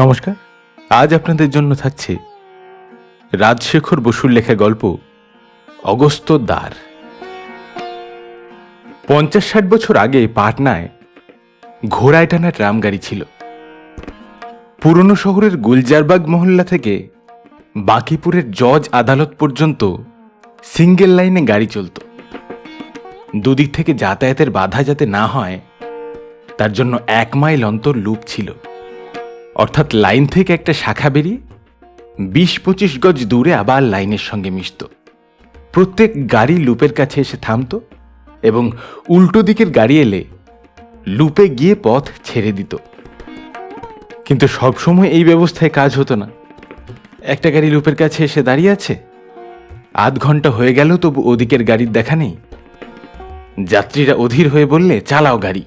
নমস্কার। আজ আপনাদের জন্য থাকছে রাজশেখর বসুর লেখা গল্প, অগস্ত দ্বার। পঞ্চাশ ষাট বছর আগে পাটনায় ঘোড়ায় টানা ট্রাম গাড়ি ছিল। পুরনো শহরের গুলজারবাগ মহল্লা থেকে বাঁকিপুরের জজ আদালত পর্যন্ত সিঙ্গেল লাইনে গাড়ি চলত। দুদিক থেকে যাতায়াতের বাধা যাতে না হয়, তার জন্য এক মাইল অন্তর লুপ ছিল। অর্থাৎ লাইন থেকে একটা শাখা বেরিয়ে বিশ পঁচিশ গজ দূরে আবার লাইনের সঙ্গে মিশত। প্রত্যেক গাড়ি লুপের কাছে এসে থামত এবং উল্টো দিকের গাড়ি এলে লুপে গিয়ে পথ ছেড়ে দিত। কিন্তু সবসময় এই ব্যবস্থায় কাজ হতো না। একটা গাড়ি লুপের কাছে এসে দাঁড়িয়ে আছে। আধ ঘণ্টা হয়ে গেল, তবু ওদিকের গাড়ির দেখা নেই। যাত্রীরা অধীর হয়ে বললে, চালাও গাড়ি।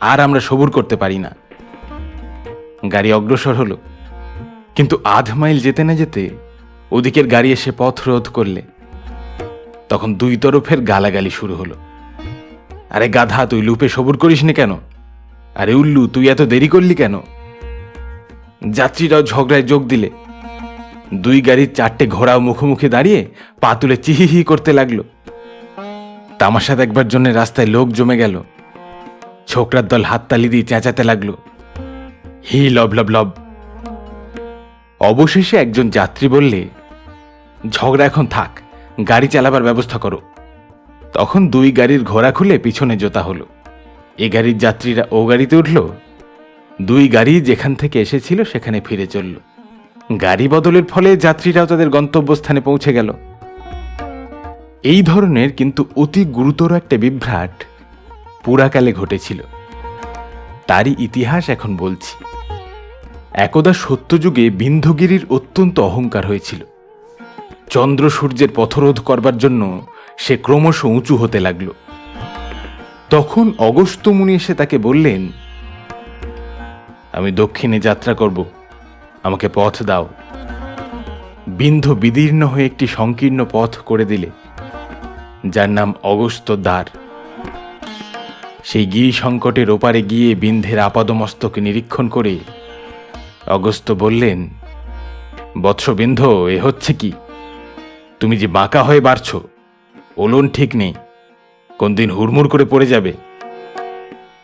আর আমরা সবুর করতে পারি না। গাড়ি অগ্রসর হলো। কিন্তু আধ মাইল যেতে না যেতে ওদিকের গাড়ি এসে পথ রোধ করলে। তখন দুই তরফের গালাগালি শুরু হলো। আরে গাধা, তুই লুপে সবুর করিস নি কেন? আরে উল্লু, তুই এত দেরি করলি কেন? যাত্রীরাও ঝগড়ায় যোগ দিলে। দুই গাড়ির চারটে ঘোড়াও মুখোমুখি দাঁড়িয়ে পা তুলে চিহিহি করতে লাগল। তামাশা দেখবার জন্য রাস্তায় লোক জমে গেল। ছোকরার দল হাততালি দিয়ে চেঁচাতে লাগল। হি লব লব লব। অবশেষে একজন যাত্রী বললে, ঝগড়া এখন থাক, গাড়ি চালাবার ব্যবস্থা করো। তখন দুই গাড়ির ঘোড়া খুলে পিছনে জোতা হলো। এ গাড়ির যাত্রীরা ও গাড়িতে উঠল। দুই গাড়ি যেখান থেকে এসেছিল সেখানে ফিরে চলল। গাড়ি বদলের ফলে যাত্রীরাও তাদের গন্তব্যস্থানে পৌঁছে গেল। এই ধরনের কিন্তু অতি গুরুতর একটা বিভ্রাট পুরাকালে ঘটেছিল। তারই ইতিহাস এখন বলছি। একদা সত্যযুগে বিন্ধগিরির অত্যন্ত অহংকার হয়েছিল। চন্দ্র সূর্যের পথরোধ করবার জন্য সে ক্রমশ উঁচু হতে লাগল। তখন অগস্ত্য মুনি এসে তাকে বললেন, আমি দক্ষিণে যাত্রা করব। আমাকে পথ দাও। বিন্ধ বিদীর্ণ হয়ে একটি সংকীর্ণ পথ করে দিলে, যার নাম অগস্ত দ্বার। সেই গিরি সংকটের ওপারে গিয়ে বিন্ধের আপাদমস্তক নিরীক্ষণ করে অগস্ত বললেন, বৎসবিন্ধ, এ হচ্ছে কি? তুমি যে বাঁকা হয়ে বাড়ছ, ওলন ঠিক নেই। কোন দিন হুড়মুড় করে পড়ে যাবে।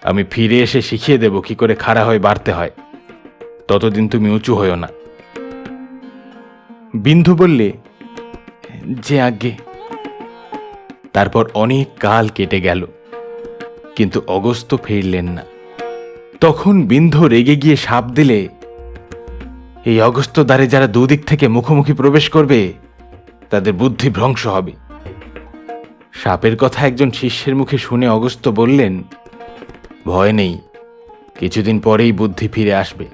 আমি ফিরে এসে শিখিয়ে দেব কি করে খাড়া হয়ে বাড়তে হয়। ততদিন তুমি উঁচু হয়েও না। বিন্ধু বললে, যে আজ্ঞে। তারপর অনেক কাল কেটে গেল, কিন্তু অগস্ত ফিরলেন না। তখন বিন্ধু রেগে গিয়ে সাপ দিলে এই অগস্ত দ্বারে যারা দুদিক থেকে মুখোমুখি প্রবেশ করবে, তাদের বুদ্ধি ভ্রংশ হবে। সাপের কথা একজন শিষ্যের মুখে শুনে অগস্ত বললেন, ভয় নেই, কিছুদিন পরেই বুদ্ধি ফিরে আসবে।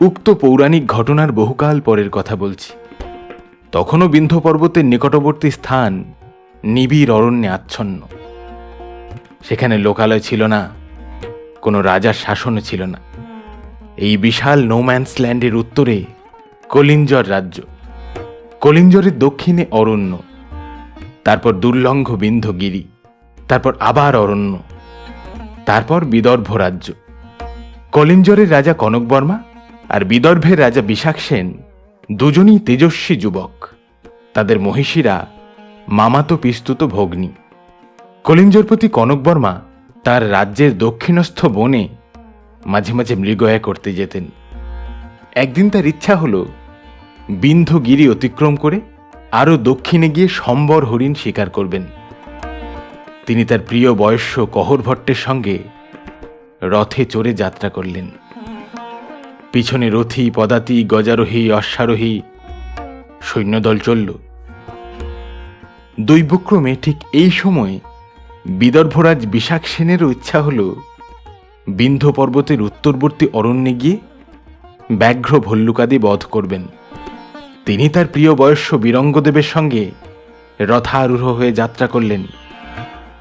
উক্ত পৌরাণিক ঘটনার বহুকাল পরের কথা বলছি। তখনও বিন্ধ পর্বতের নিকটবর্তী স্থান নিবিড় অরণ্যে আচ্ছন্ন। সেখানে লোকালয় ছিল না, কোনো রাজার শাসনও ছিল না। এই বিশাল নোম্যান্স ল্যান্ডের উত্তরে কলিঞ্জর রাজ্য। কলিঞ্জরের দক্ষিণে অরণ্য, তারপর দুর্লঙ্ঘ বিন্ধগিরি, তারপর আবার অরণ্য, তারপর বিদর্ভ রাজ্য। কলিঞ্জরের রাজা কনক বর্মা আর বিদর্ভের রাজা বিশাখ সেন দুজনই তেজস্বী যুবক। তাদের মহিষীরা মামাতো পিস্তুত ভগ্নী। কলিঞ্জরপতি কনক বর্মা তার রাজ্যের দক্ষিণস্থ বনে মাঝে মাঝে মৃগয়া করতে যেতেন। একদিন তার ইচ্ছা হল বিন্ধগিরি অতিক্রম করে আরও দক্ষিণে গিয়ে সম্বর হরিণ শিকার করবেন। তিনি তার প্রিয় বয়স্য কহর ভট্টের সঙ্গে রথে চড়ে যাত্রা করলেন। পিছনে রথি, পদাতি, গজারোহী, অশ্বারোহী, সৈন্যদল চলল। দৈবক্রমে ঠিক এই সময় বিদর্ভরাজ বিশাখ সেনেরও ইচ্ছা হল বিন্ধ পর্বতের উত্তরবর্তী অরণ্যে গিয়ে ব্যাঘ্র ভল্লুকাদি বধ করবেন। তিনি তার প্রিয় বয়স্য বীরঙ্গদেবের সঙ্গে রথারূঢ় হয়ে যাত্রা করলেন।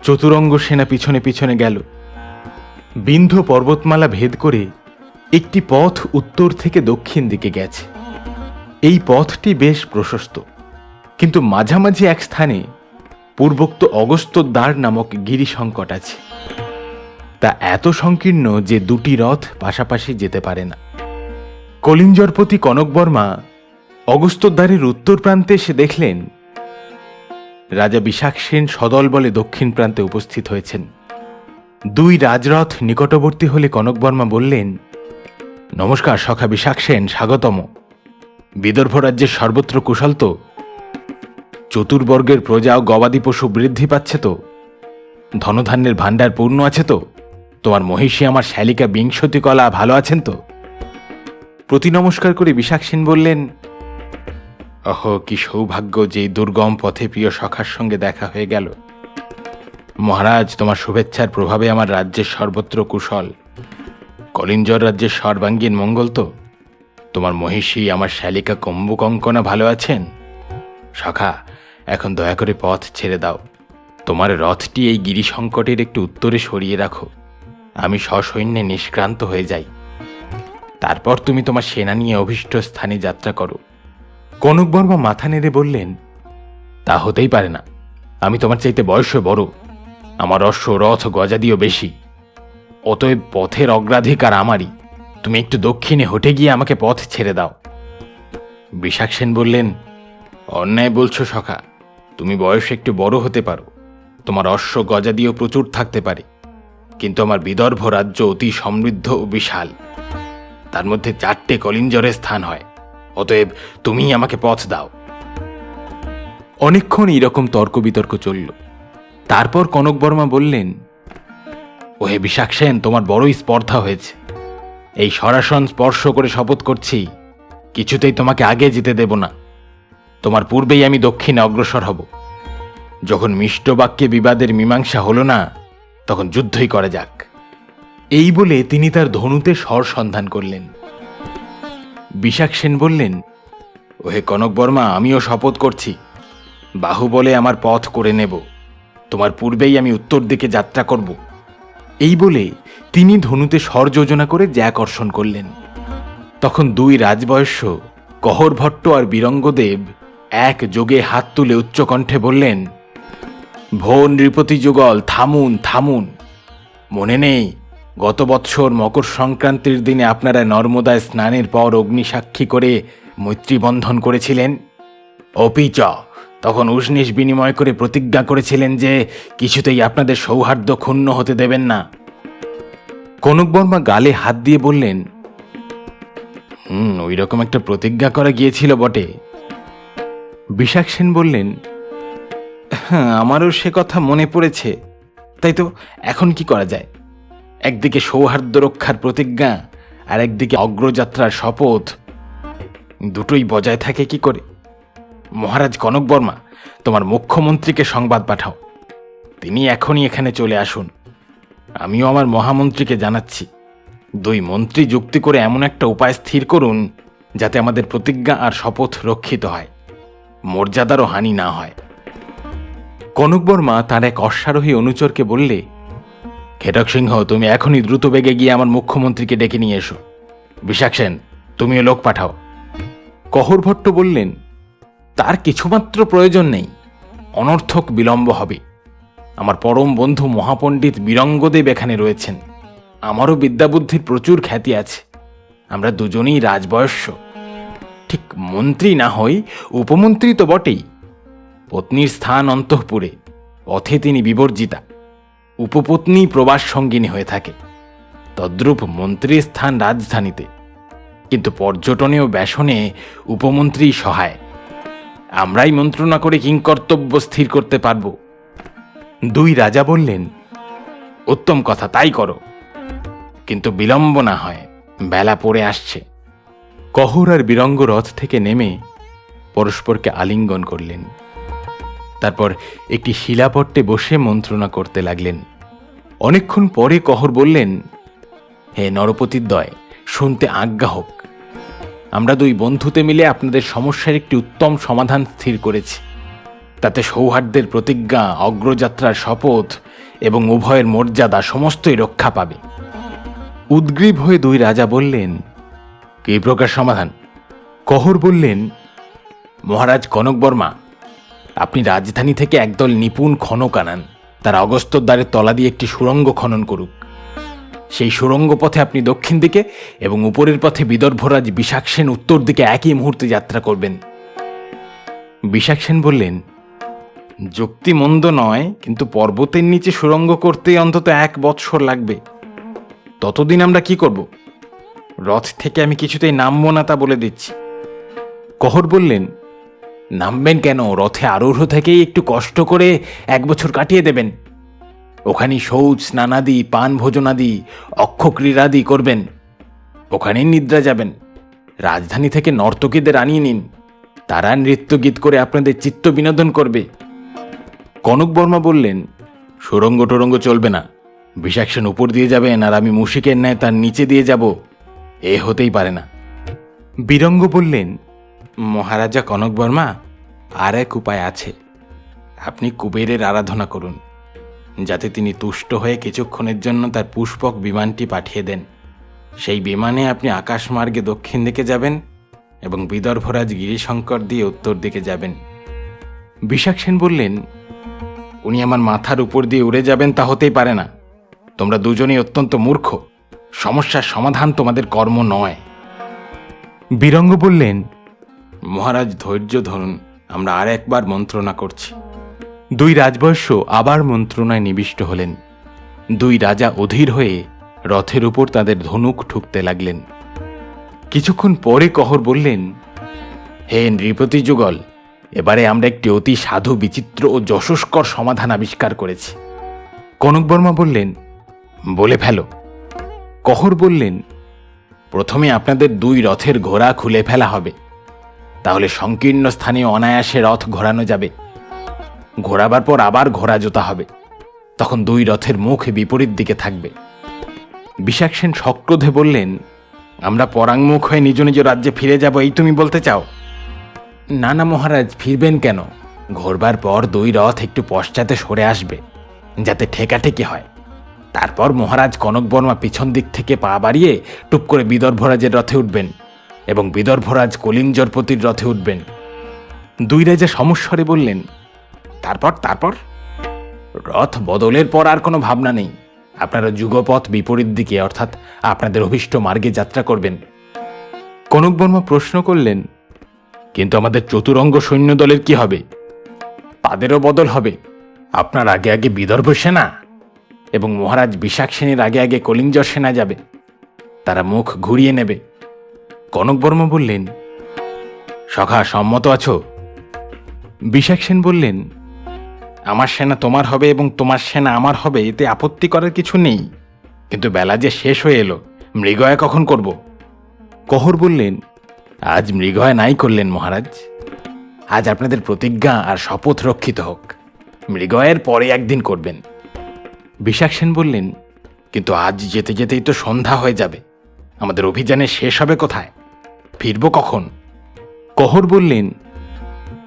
চতুরঙ্গ সেনা পিছনে পিছনে গেল। বিন্ধ পর্বতমালা ভেদ করে একটি পথ উত্তর থেকে দক্ষিণ দিকে গেছে। এই পথটি বেশ প্রশস্ত, কিন্তু মাঝামাঝি এক স্থানে পূর্বোক্ত অগস্ত দ্বার নামক গিরি সংকট আছে। তা এত সংকীর্ণ যে দুটি রথ পাশাপাশি যেতে পারে না। কলিঞ্জরপতি কনক বর্মা অগস্তদ্বারের উত্তর প্রান্তে এসে দেখলেন, রাজা বিশাখ সেন সদল বলে দক্ষিণ প্রান্তে উপস্থিত হয়েছেন। দুই রাজরথ নিকটবর্তী হলে কনক বর্মা বললেন, নমস্কার সখা বিশাখ সেন, স্বাগতম। বিদর্ভ রাজ্যের সর্বত্র কুশল তো। চতুর্বর্গের প্রজা ও গবাদি পশু বৃদ্ধি পাচ্ছে তো। ধনধান্যের ভাণ্ডার পূর্ণ আছে তো। তোমার মহিষী আমার শালিকা বিংশতি কলা, ভালো আছেন তো? প্রতি নমস্কার করে বিশাখ সেন বললেন, অহ, কি সৌভাগ্য যে দুর্গম পথে প্রিয় সখার সঙ্গে দেখা হয়ে গেল। মহারাজ, তোমার শুভেচ্ছার প্রভাবে আমার রাজ্যের সর্বত্র কুশল। কলিঞ্জর রাজ্যের সর্বাঙ্গীন মঙ্গল তো। তোমার মহিষী, আমার শালিকা কম্বুকঙ্কনা ভালো আছেন? সখা, এখন দয়া করে পথ ছেড়ে দাও। তোমার রথটি এই গিরি সংকটের একটু উত্তরে সরিয়ে রাখো। আমি সসৈন্যে নিষ্ক্রান্ত হয়ে যাই। তারপর তুমি তোমার সেনা নিয়ে অভীষ্ট স্থানে যাত্রা করো। কনক বর্মা মাথা নেড়ে বললেন, তা হতেই পারে না। আমি তোমার চাইতে বয়সে বড়। আমার অশ্ব, রথ গজাদিও বেশি। অতএব পথের অগ্রাধিকার আমারই। তুমি একটু দক্ষিণে হটে গিয়ে আমাকে পথ ছেড়ে দাও। বিশাখ সেন বললেন, অন্যায় বলছো সখা। তুমি বয়স একটু বড় হতে পারো। তোমার অশ্ব গজাদিও প্রচুর থাকতে পারে। কিন্তু আমার বিদর্ভ রাজ্য অতি সমৃদ্ধ ও বিশাল। তার মধ্যে চারটে কলিঞ্জরের স্থান হয়। অতএব তুমিই আমাকে পথ দাও। অনেকক্ষণ এইরকম তর্ক বিতর্ক চলল। তারপর কনক বর্মা বললেন, ওহে বিশাখ সেন, তোমার বড়ই স্পর্ধা হয়েছে। এই সরাসন স্পর্শ করে শপথ করছি, কিছুতেই তোমাকে আগে যেতে দেব না। তোমার পূর্বেই আমি দক্ষিণে অগ্রসর হব। যখন মিষ্ট বাক্যে বিবাদের মীমাংসা হলো না তখন যুদ্ধই করা যাক। এই বলে তিনি তার ধনুতে স্বর সন্ধান করলেন। বিশাখ সেন বললেন, ওহে কনক বর্মা, আমিও শপথ করছি। বাহুবলে আমার পথ করে নেব। তোমার পূর্বেই আমি উত্তর দিকে যাত্রা করব। এই বলে তিনি ধনুতে স্বর যোজনা করে জ্যাকর্ষণ করলেন। তখন দুই রাজবয়স্য কহর ভট্ট আর বীরঙ্গদেব এক যোগে হাত তুলে উচ্চকণ্ঠে বললেন ভো নৃপতি যুগল, থামুন থামুন। মনে নেই, গত বৎসর মকর সংক্রান্তির দিনে আপনারা নর্মদায় স্নানের পর অগ্নিসাক্ষী করে মৈত্রীবন্ধন করেছিলেন? অপিচ, তখন উষ্ণিস বিনিময় করে প্রতিজ্ঞা করেছিলেন যে কিছুতেই আপনাদের সৌহার্দ্য ক্ষুণ্ণ হতে দেবেন না। কনক বর্মা গালে হাত দিয়ে বললেন, হুম ওই রকম একটা প্রতিজ্ঞা করা গিয়েছিল বটে। বিশাখ সেন বললেন হ্যাঁ আমারও সে কথা মনে পড়েছে। তাই তো, এখন কি করা যায়? একদিকে সৌহার্দ্য রক্ষার প্রতিজ্ঞা আর একদিকে অগ্রযাত্রার শপথ। দুটোই বজায় থাকে কি করে? মহারাজ কনক বর্মা, তোমার মুখ্যমন্ত্রীকে সংবাদ পাঠাও। তিনি এখনই এখানে চলে আসুন। আমিও আমার মহামন্ত্রীকে জানাচ্ছি। দুই মন্ত্রী যুক্তি করে এমন একটা উপায় স্থির করুন, যাতে আমাদের প্রতিজ্ঞা আর শপথ রক্ষিত হয়। মর্যাদারও হানি না হয়। কনক বর্মা তার এক অশ্বারোহী অনুচরকে বললে, খেটক সিংহ, তুমি এখনই দ্রুত বেগে গিয়ে আমার মুখ্যমন্ত্রীকে ডেকে নিয়ে এসো। বিশাখ সেন, তুমিও লোক পাঠাও। কহর ভট্ট বললেন, তার কিছুমাত্র প্রয়োজন নেই। অনর্থক বিলম্ব হবে। আমার পরম বন্ধু মহাপণ্ডিত বীরঙ্গদেব এখানে রয়েছেন। আমারও বিদ্যাবুদ্ধির প্রচুর খ্যাতি আছে। আমরা দুজনেই রাজবয়স্য ঠিক মন্ত্রী না হই, উপমন্ত্রী তো বটেই। পত্নীর স্থান অন্তঃপুরে, পথে তিনি বিবর্জিতা। উপপত্নী প্রবাস সঙ্গিনী হয়ে থাকে। তদ্রূপ মন্ত্রীর স্থান রাজধানীতে। কিন্তু পর্যটনে ও ব্যাসনে উপমন্ত্রী সহায়। আমরাই মন্ত্রণা করে কিংকর্তব্য স্থির করতে পারব। দুই রাজা বললেন, উত্তম কথা, তাই করো। কিন্তু বিলম্ব না হয়, বেলা পড়ে আসছে। কহর আর বিরঙ্গ রথ থেকে নেমে পরস্পরকে আলিঙ্গন করলেন। তারপর একটি শিলাপট্টে বসে মন্ত্রণা করতে লাগলেন। অনেকক্ষণ পরে কহর বললেন, হে নরপতির নরপতিদ্বয় শুনতে আজ্ঞা হোক। আমরা দুই বন্ধুতে মিলে আপনাদের সমস্যার একটি উত্তম সমাধান স্থির করেছি। তাতে সৌহার্দ্যের প্রতিজ্ঞা, অগ্রযাত্রার শপথ এবং উভয়ের মর্যাদা সমস্তই রক্ষা পাবে উদ্গ্রীব হয়ে দুই রাজা বললেন, কি প্রকার সমাধান কহর বললেন, মহারাজ কনক বর্মা আপনি রাজধানী থেকে একদল নিপুণ খনক আনান। তার অগস্তর দ্বারে তলা দিয়ে একটি সুড়ঙ্গ খনন করুক। সেই সুরঙ্গ পথে আপনি দক্ষিণ দিকে এবং উপরের পথে বিদর্ভরাজ বিশাখ সেন উত্তর দিকে একই মুহূর্তে যাত্রা করবেন। বিশাখ সেন বললেন, যুক্তি মন্দ নয়, কিন্তু পর্বতের নিচে সুরঙ্গ করতে অন্তত এক বৎসর লাগবে। ততদিন আমরা কি করব? রথ থেকে আমি কিছুতেই নামবো না তা বলে দিচ্ছি। কহর বললেন নামবেন কেন? রথে আরোহ থেকেই একটু কষ্ট করে এক বছর কাটিয়ে দেবেন। ওখানে শৌচ, স্নানাদি, পান ভোজনাদি, অক্ষক্রীড়াদি করবেন। ওখানেই নিদ্রা যাবেন। রাজধানী থেকে নর্তকীদের আনিয়ে নিন। তারা নৃত্য গীত করে আপনাদের চিত্ত বিনোদন করবে। কনক বর্মা বললেন, সুরঙ্গ টরঙ্গ চলবে না। বিষাক্সেন উপর দিয়ে যাবেন আর আমি মুশিকের ন্যায় তার নিচে দিয়ে যাব। এ হতেই পারে না। বীরঙ্গ বললেন মহারাজা কনক বর্মা, আর এক উপায় আছে। আপনি কুবেরের আরাধনা করুন, যাতে তিনি তুষ্ট হয়ে কিছুক্ষণের জন্য তার পুষ্পক বিমানটি পাঠিয়ে দেন। সেই বিমানে আপনি আকাশমার্গে দক্ষিণ দিকে যাবেন এবং বিদর্ভরাজ গিরিশঙ্কর দিয়ে উত্তর দিকে যাবেন। বিশাখ সেন বললেন, উনি আমার মাথার উপর দিয়ে উড়ে যাবেন তা হতেই পারে না। তোমরা দুজনেই অত্যন্ত মূর্খ। সমস্যার সমাধান তোমাদের কর্ম নয়। বীরঙ্গ বললেন মহারাজ ধৈর্য ধরুন, আমরা আর একবার মন্ত্রণা করছি। দুই রাজবয়স্য আবার মন্ত্রণায় নিবিষ্ট হলেন। দুই রাজা অধীর হয়ে রথের উপর তাদের ধনুক ঠুকতে লাগলেন। কিছুক্ষণ পরে কহর বললেন, হে নৃপতি যুগল, এবারে আমরা একটি অতি সাধু, বিচিত্র ও যশস্কর সমাধান আবিষ্কার করেছি। কনক বর্মা বললেন, বলে ফেলো। কহর বললেন, প্রথমে আপনাদের দুই রথের ঘোড়া খুলে ফেলা হবে। তাহলে সংকীর্ণ স্থানে অনায়াসে রথ ঘোরানো যাবে। ঘোরাবার পর আবার ঘোরা জোতা হবে। তখন দুই রথের মুখ বিপরীত দিকে থাকবে। বিশাখ সেন সক্রোধে বললেন, আমরা পরাঙ্মুখ হয়ে নিজ নিজ রাজ্যে ফিরে যাব, এই তুমি বলতে চাও? না না মহারাজ, ফিরবেন কেন? ঘোরবার পর দুই রথ একটু পশ্চাতে সরে আসবে, যাতে ঠেকাঠেকি হয়। তারপর মহারাজ কনক বর্মা পিছন দিক থেকে পা বাড়িয়ে টুপ করে বিদর্ভরাজের রথে উঠবেন। এবং বিদর্ভরাজ কলিঞ্জরপতির রথে উঠবেন। দুই রাজা সমস্বরে বললেন, তারপর তারপর? রথ বদলের পর আর কোনো ভাবনা নেই। আপনারা যুগপথ বিপরীত দিকে, অর্থাৎ আপনাদের অভিষ্ট মার্গে যাত্রা করবেন। কনক বর্মা প্রশ্ন করলেন, কিন্তু আমাদের চতুরঙ্গ সৈন্য দলের কি হবে? তাদেরও বদল হবে। আপনার আগে আগে বিদর্ভ সেনা এবং মহারাজ বিশাখ সেনের আগে আগে কলিঞ্জর সেনা যাবে। তারা মুখ ঘুরিয়ে নেবে। কনক বর্মা বললেন সখা সম্মত আছো? বিশাখ সেন বললেন আমার সেনা তোমার হবে এবং তোমার সেনা আমার হবে এতে আপত্তি করার কিছু নেই। কিন্তু বেলা যে শেষ হয়ে এলো মৃগয়া কখন করব? কহর বললেন আজ মৃগয়া নাই করলেন মহারাজ। আজ আপনাদের প্রতিজ্ঞা আর শপথ রক্ষিত হোক। মৃগয়ের পরে একদিন করবেন। বিশাখ সেন বললেন কিন্তু আজ যেতে যেতেই তো সন্ধ্যা হয়ে যাবে। আমাদের অভিযানে শেষ হবে কোথায়? ফিরব কখন? কহর বললেন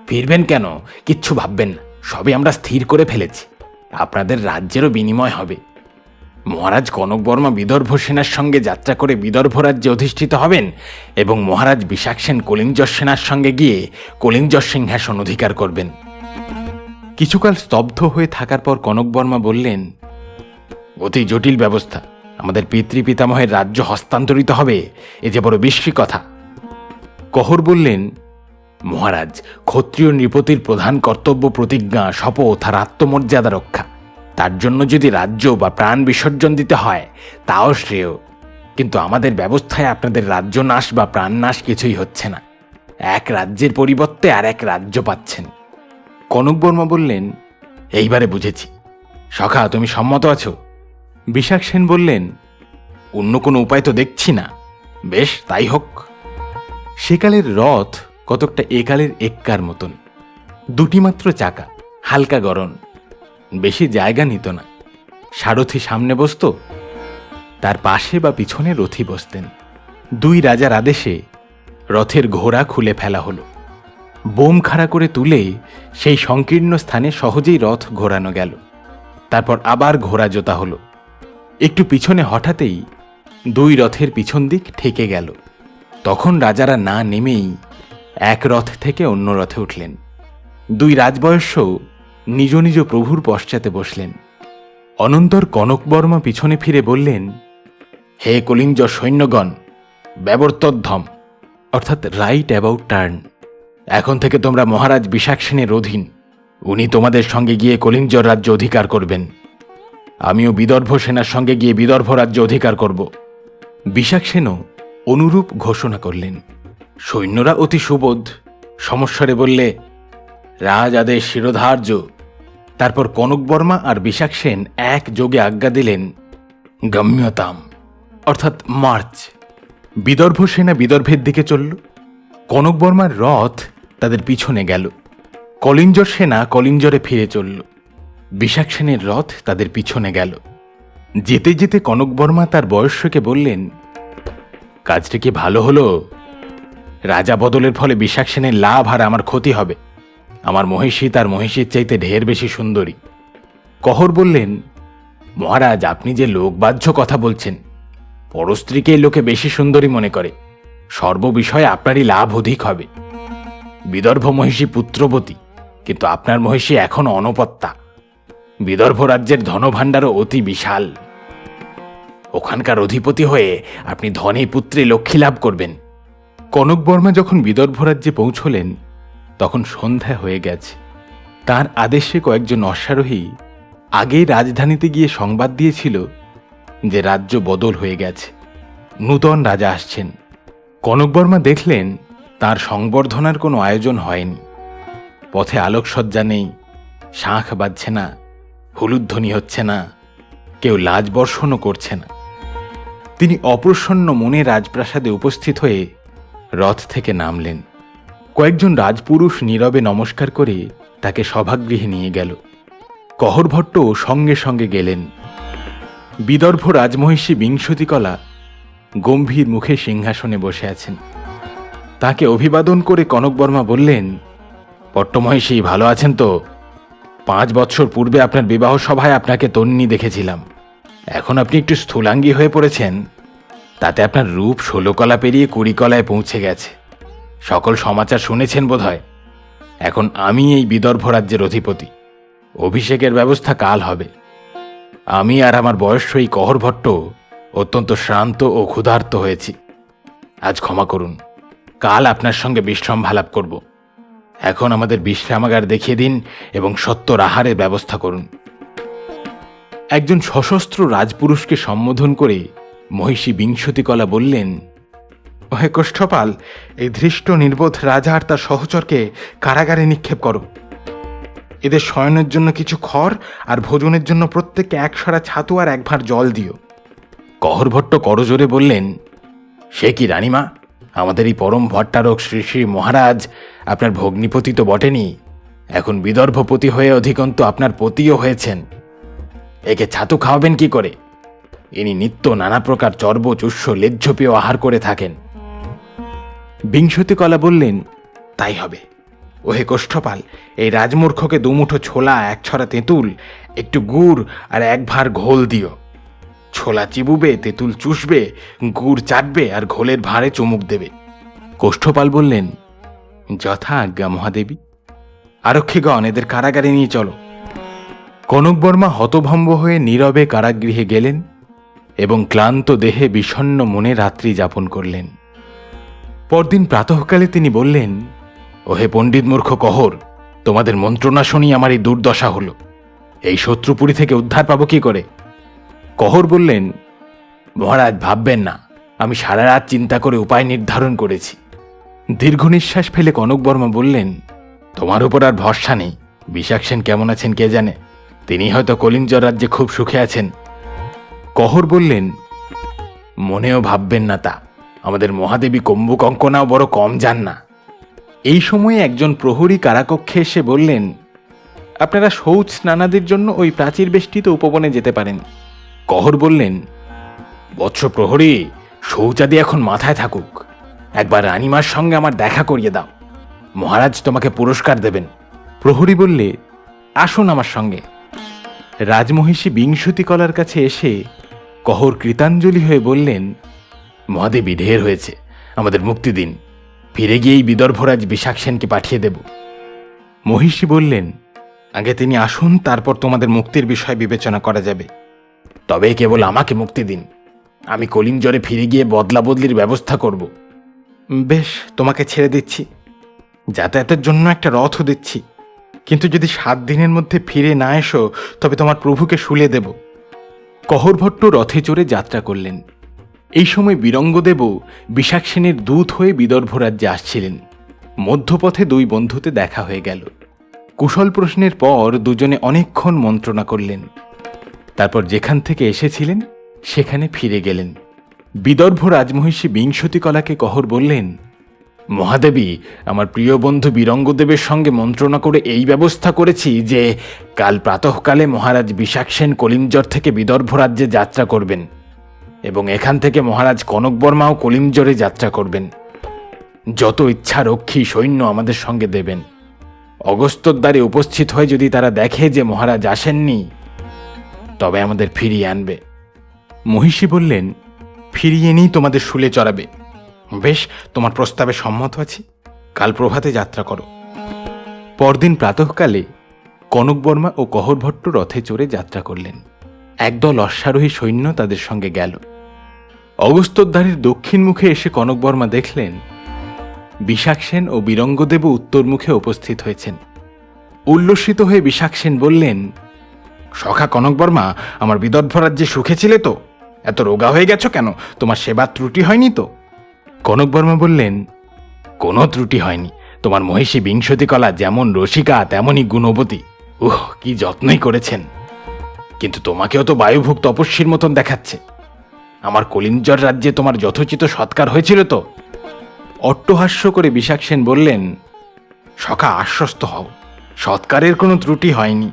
ফিরবেন কেন? কিচ্ছু ভাববেন না। সবই আমরা স্থির করে ফেলেছি। আপনাদের রাজ্যেরও বিনিময় হবে। মহারাজ কনক বর্মা বিদর্ভ সেনার সঙ্গে যাত্রা করে বিদর্ভ রাজ্যে অধিষ্ঠিত হবেন এবং মহারাজ বিশাখ সেন কলিঞ্জর সেনার সঙ্গে গিয়ে কলিঞ্জর সিংহাসন অধিকার করবেন। কিছুকাল স্তব্ধ হয়ে থাকার পর কনক বর্মা বললেন অতি জটিল ব্যবস্থা। আমাদের পিতৃপিতামহের রাজ্য হস্তান্তরিত হবে, এ যে বড় বিশ্রী কথা। কহর বললেন, মহারাজ, ক্ষত্রিয় নৃপতির প্রধান কর্তব্য প্রতিজ্ঞা, শপথ আর আত্মমর্যাদা রক্ষা। তার জন্য যদি রাজ্য বা প্রাণ বিসর্জন দিতে হয়, তাও শ্রেয়। কিন্তু আমাদের ব্যবস্থায় আপনাদের রাজ্য নাশ বা প্রাণ নাশ কিছুই হচ্ছে না। এক রাজ্যের পরিবর্তে আর এক রাজ্য পাচ্ছেন। কনক বর্মা বললেন, এইবারে বুঝেছি। সখা, তুমি সম্মত আছো? বিশাখ সেন বললেন অন্য কোনো উপায় তো দেখছি না। বেশ তাই হোক। সেকালের রথ কতকটা একালের এক্কার মতন। দুটি মাত্র চাকা হালকা গরম বেশি জায়গা নিত না। সারথি সামনে বসতো তার পাশে বা পিছনে রথি বসতেন। দুই রাজার আদেশে রথের ঘোড়া খুলে ফেলা হলো। বোম খাড়া করে তুলে সেই সংকীর্ণ স্থানে সহজেই রথ ঘোরানো গেল। তারপর আবার ঘোড়া জোতা হলো। একটু পিছনে হঠাতেই দুই রথের পিছন দিক ঠেকে গেল। তখন রাজারা না নেমেই এক রথ থেকে অন্য রথে উঠলেন। দুই রাজবয়স্য নিজ নিজ প্রভুর পশ্চাতে বসলেন। অনন্তর কনক বর্মা পিছনে ফিরে বললেন, হে কলিঞ্জ সৈন্যগণ ব্যবর্তধ্যম অর্থাৎ রাইট অ্যাবাউট টার্ন এখন থেকে তোমরা মহারাজ বিশাকসেনের অধীন, উনি তোমাদের সঙ্গে গিয়ে কলিঞ্জর রাজ্য অধিকার করবেন। আমিও বিদর্ভ সেনার সঙ্গে গিয়ে বিদর্ভ রাজ্য অধিকার করব। বিশাকসেনও অনুরূপ ঘোষণা করলেন। সৈন্যরা অতি সুবোধ, সমস্বরে বললে রাজ আদেশ শিরোধার্য। তারপর কনক বর্মা আর বিশাখ সেন এক যোগে আজ্ঞা দিলেন, গম্যতাম। অর্থাৎ মার্চ। বিদর্ভ সেনা বিদর্ভের দিকে চলল। কনক বর্মার রথ তাদের পিছনে গেল। কলিঞ্জর সেনা কলিঞ্জরে ফিরে চলল। বিশাখ সেনের রথ তাদের পিছনে গেল। যেতে যেতে কনক বর্মা তার বয়স্যকে বললেন, কাজটা কি ভালো হলো? রাজা বদলের ফলে বিশাখ সেনের লাভ আর আমার ক্ষতি হবে। আমার মহিষী তার মহিষীর চাইতে ঢের বেশি সুন্দরী। কহর বললেন, মহারাজ, আপনি যে লোকবাহ্য কথা বলছেন, পরস্ত্রীকে লোকে বেশি সুন্দরী মনে করে। সর্ববিষয়ে আপনারই লাভ অধিক হবে। বিদর্ভ মহিষী পুত্রবতী, কিন্তু আপনার মহিষী এখন অনপত্তা। বিদর্ভ রাজ্যের ধনভাণ্ডারও অতি বিশাল। ওখানকার অধিপতি হয়ে আপনি ধনে পুত্রে লক্ষ্মী লাভ করবেন। কনক বর্মা যখন বিদর্ভ রাজ্যে পৌঁছলেন, তখন সন্ধ্যা হয়ে গেছে। তার আদেশে কয়েকজন অশ্বারোহী আগেই রাজধানীতে গিয়ে সংবাদ দিয়েছিল যে রাজ্য বদল হয়ে গেছে। নূতন রাজা আসছেন। কনক বর্মা দেখলেন তার সংবর্ধনার কোনো আয়োজন হয়নি। পথে আলোকসজ্জা নেই, শাঁখ বাজছে না। হলুধ্বনি হচ্ছে না, কেউ লাজ বর্ষণও করছে না। তিনি অপ্রসন্ন মনে রাজপ্রাসাদে উপস্থিত হয়ে রথ থেকে নামলেন। কয়েকজন রাজপুরুষ নীরবে নমস্কার করে তাকে সভাগৃহে নিয়ে গেল। কহরভট্ট সঙ্গে সঙ্গে গেলেন। বিদর্ভ রাজমহিষী বিংশতিকলা গম্ভীর মুখে সিংহাসনে বসে আছেন। তাকে অভিবাদন করে কনক বর্মা বললেন, পট্টমহিষী, ভালো আছেন তো? পাঁচ বৎসর পূর্বে আপনার বিবাহ সভায় আপনাকে তন্নি দেখেছিলাম। এখন আপনি একটু স্থূলাঙ্গী হয়ে পড়েছেন। তাতে আপনার রূপ ষোলকলা পেরিয়ে কুড়িকলায় পৌঁছে গেছে। সকল সমাচার শুনেছেন বোধহয়। এখন আমি এই বিদর্ভ রাজ্যের অধিপতি। অভিষেকের ব্যবস্থা কাল হবে। আমি আর আমার বয়স্যই কহরভট্ট অত্যন্ত শ্রান্ত ও ক্ষুধার্ত হয়েছি। আজ ক্ষমা করুন। কাল আপনার সঙ্গে বিশ্রাম ভালাপ করব। এখন আমাদের বিশ্রামাগার দেখিয়ে দিন এবং সত্তর আহারের ব্যবস্থা করুন। একজন সশস্ত্র রাজপুরুষকে সম্বোধন করে মহিষী বিংশতিকলা বললেন হে কোষ্ঠপাল এই ধৃষ্ট নির্বোধ রাজা আর তার সহচরকে কারাগারে নিক্ষেপ করো। এদের শয়নের জন্য কিছু খড় আর ভোজনের জন্য প্রত্যেককে এক সারা ছাতু আর এক ভাঁড় জল দিও। কহরভট্ট করজোরে বললেন সে কি রানীমা? আমাদের এই পরম ভট্টারক শ্রী শ্রী মহারাজ আপনার ভগ্নিপতি তো বটেনি। এখন বিদর্ভপতি হয়ে অধিকন্ত আপনার পতিও হয়েছেন। একে ছাতু খাওয়াবেন কি করে? ইনি নিত্য নানা প্রকার চর্ব চুষ্য লেজ্জপীয় আহার করে থাকেন। বিংশতি কলা বললেন, তাই হবে। ওহে কোষ্ঠপাল, এই রাজমূর্খকে দুমুঠো ছোলা, এক ছড়া তেঁতুল, একটু গুড় আর এক ভার ঘোল দিও। ছোলা চিবুবে, তেঁতুল চুষবে, গুড় চাটবে আর ঘোলের ভারে চুমুক দেবে। কোষ্ঠপাল বললেন যথা আজ্ঞা মহাদেবী। আরক্ষীগণ এদের কারাগারে নিয়ে চলো। কনক বর্মা হতভম্ব হয়ে নীরবে কারাগৃহে গেলেন এবং ক্লান্ত দেহে বিষণ্ণ মনে রাত্রি যাপন করলেন। পরদিন প্রাতঃকালে তিনি বললেন, ওহে পণ্ডিত মূর্খ কহর, তোমাদের মন্ত্রণা শুনি আমার এই দুর্দশা হলো। এই শত্রুপুরী থেকে উদ্ধার পাবো কি করে? কহর বললেন, মহারাজ, ভাববেন না। আমি সারা রাত চিন্তা করে উপায় নির্ধারণ করেছি। দীর্ঘ নিঃশ্বাস ফেলে কনক বর্মা বললেন, তোমার উপর আর ভরসা নেই। বিশাখ সেন কেমন আছেন কে জানে? তিনি হয়তো কলিঞ্জর রাজ্যে খুব সুখে আছেন। কহর বললেন, মনেও ভাববেন না তা। আমাদের মহাদেবী কম্বু কঙ্কনাও বড় কম যান না। এই সময়ে একজন প্রহরী কারাকক্ষে এসে বললেন, আপনারা শৌচ স্নানাদের জন্য ওই প্রাচীর বেষ্টিত উপবনে যেতে পারেন। কহর বললেন, বৎস প্রহরী, শৌচাদি এখন মাথায় থাকুক। একবার রানিমার সঙ্গে আমার দেখা করিয়ে দাও। মহারাজ তোমাকে পুরস্কার দেবেন। প্রহরী বললে আসুন আমার সঙ্গে। রাজমহিষী বিংশতি কলার কাছে এসে কহর কৃতাঞ্জলি হয়ে বললেন মহাদেবী ঢের হয়েছে আমাদের মুক্তি দিন। ফিরে গিয়েই বিদর্ভরাজ বিশাখ সেনকে পাঠিয়ে দেব। মহিষী বললেন আগে তিনি আসুন তারপর তোমাদের মুক্তির বিষয় বিবেচনা করা যাবে। তবে কেবল আমাকে মুক্তি দিন। আমি কলিঞ্জরে ফিরে গিয়ে বদলা বদলির ব্যবস্থা করব। বেশ, তোমাকে ছেড়ে দিচ্ছি। যাতায়াতের জন্য একটা রথও দিচ্ছি। কিন্তু যদি সাত দিনের মধ্যে ফিরে না এসো, তবে তোমার প্রভুকে শুলে দেব। কহরভট্ট রথে চড়ে যাত্রা করলেন। এই সময় বীরঙ্গদেবও বিশাক্ষেনের দূত হয়ে বিদর্ভ রাজ্যে আসছিলেন। মধ্যপথে দুই বন্ধুতে দেখা হয়ে গেল। কুশল প্রশ্নের পর দুজনে অনেকক্ষণ মন্ত্রণা করলেন। তারপর যেখান থেকে এসেছিলেন, সেখানে ফিরে গেলেন। বিদর্ভ রাজমহিষী বিংশতি কলাকে কহর বললেন, মহাদেবী, আমার প্রিয় বন্ধু বীরঙ্গদেবের সঙ্গে মন্ত্রণা করে এই ব্যবস্থা করেছি যে কাল প্রাতঃকালে মহারাজ বিশাক্ষেন কলিঞ্জর থেকে বিদর্ভ রাজ্যে যাত্রা করবেন এবং এখান থেকে মহারাজ কনকবর্মাও কলিঞ্জরে যাত্রা করবেন। যত ইচ্ছা রক্ষী সৈন্য আমাদের সঙ্গে দেবেন। অগস্তর দ্বারে উপস্থিত হয়ে যদি তারা দেখে যে মহারাজ আসেননি, তবে আমাদের ফিরিয়ে আনবে। মহিষী বললেন ফিরিয়ে নিই তোমাদের শুলে চড়াবে। বেশ, তোমার প্রস্তাবে সম্মত আছি। কাল প্রভাতে যাত্রা করো। পরদিন প্রাতঃকালে কনক বর্মা ও কহরভট্ট রথে চড়ে যাত্রা করলেন। একদল অশ্বারোহী সৈন্য তাদের সঙ্গে গেল। অগস্তদ্বারের দক্ষিণ মুখে এসে কনক বর্মা দেখলেন বিশাখসেন ও বীরঙ্গদেব উত্তর মুখে উপস্থিত হয়েছেন। উল্লসিত হয়ে বিশাখ সেন বললেন, সখা কনক বর্মা, আমার বিদর্ভ রাজ্যে সুখে ছিলে তো? এত রোগা হয়ে গেছো কেন? তোমার সেবার ত্রুটি হয়নি তো? কনক বর্মা বললেন, কোনো ত্রুটি হয়নি। তোমার মহিষী বিংশতি কলা যেমন রসিকা, তেমনই গুণবতী। উহ, কি যত্নই করেছেন। কিন্তু তোমাকেও তো বায়ুভুক তপস্বীর মতন দেখাচ্ছে। আমার কলিঞ্জর রাজ্যে তোমার যথোচিত সৎকার হয়েছিল তো? অট্টহাস্য করে বিশাখ সেন বললেন, সখা, আশ্বস্ত হও। সৎকারের কোনো ত্রুটি হয়নি।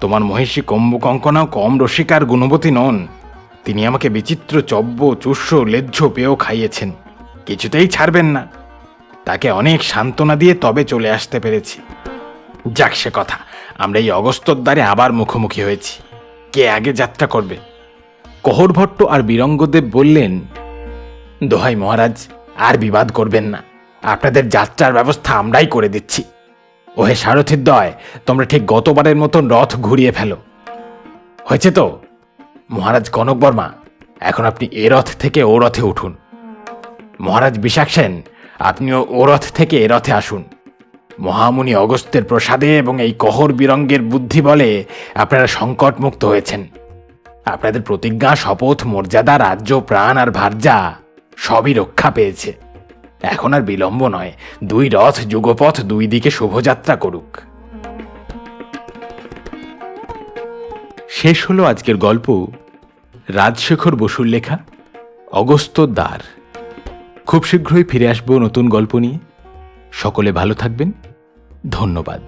তোমার মহিষী কম্বকঙ্কনাও কম রসিকার গুণবতী নন। তিনি আমাকে বিচিত্র চব্য চুষ্য লেজ্জ পেয়েও খাইয়েছেন। কিছুতেই ছাড়বেন না। তাকে অনেক সান্ত্বনা দিয়ে তবে চলে আসতে পেরেছি। যাক সে কথা, আমরা এই অগস্তর দ্বারে আবার মুখোমুখি হয়েছি। কে আগে যাত্রা করবে? কহরভট্ট আর বীরঙ্গদেব বললেন, দোহাই মহারাজ, আর বিবাদ করবেন না। আপনাদের যাত্রার ব্যবস্থা আমরাই করে দিচ্ছি। ওহে সারথীর দয়, তোমরা ঠিক গতবারের মতন রথ ঘুরিয়ে ফেলো। হয়েছে তো? মহারাজ কনক বর্মা, এখন আপনি এ রথ থেকে ও রথে উঠুন। মহারাজ বিশাখ সেন, আপনিও ও রথ থেকে এ রথে আসুন। মহামুনি অগস্ত্যের প্রসাদে এবং এই কহর বিরঙ্গের বুদ্ধি বলে আপনারা সংকটমুক্ত হয়েছেন। আপনাদের প্রতিজ্ঞা, শপথ, মর্যাদা, রাজ্য, প্রাণ আর ভার্যা সবই রক্ষা পেয়েছে। এখন আর বিলম্ব নয়। দুই রথ, যুগপথ দুই দিকে শুভযাত্রা করুক। শেষ হলো আজকের গল্প রাজশেখর বসুর লেখা অগস্ত দ্বার। খুব শীঘ্রই ফিরে আসব নতুন গল্প নিয়ে। সকলে ভালো থাকবেন। ধন্যবাদ।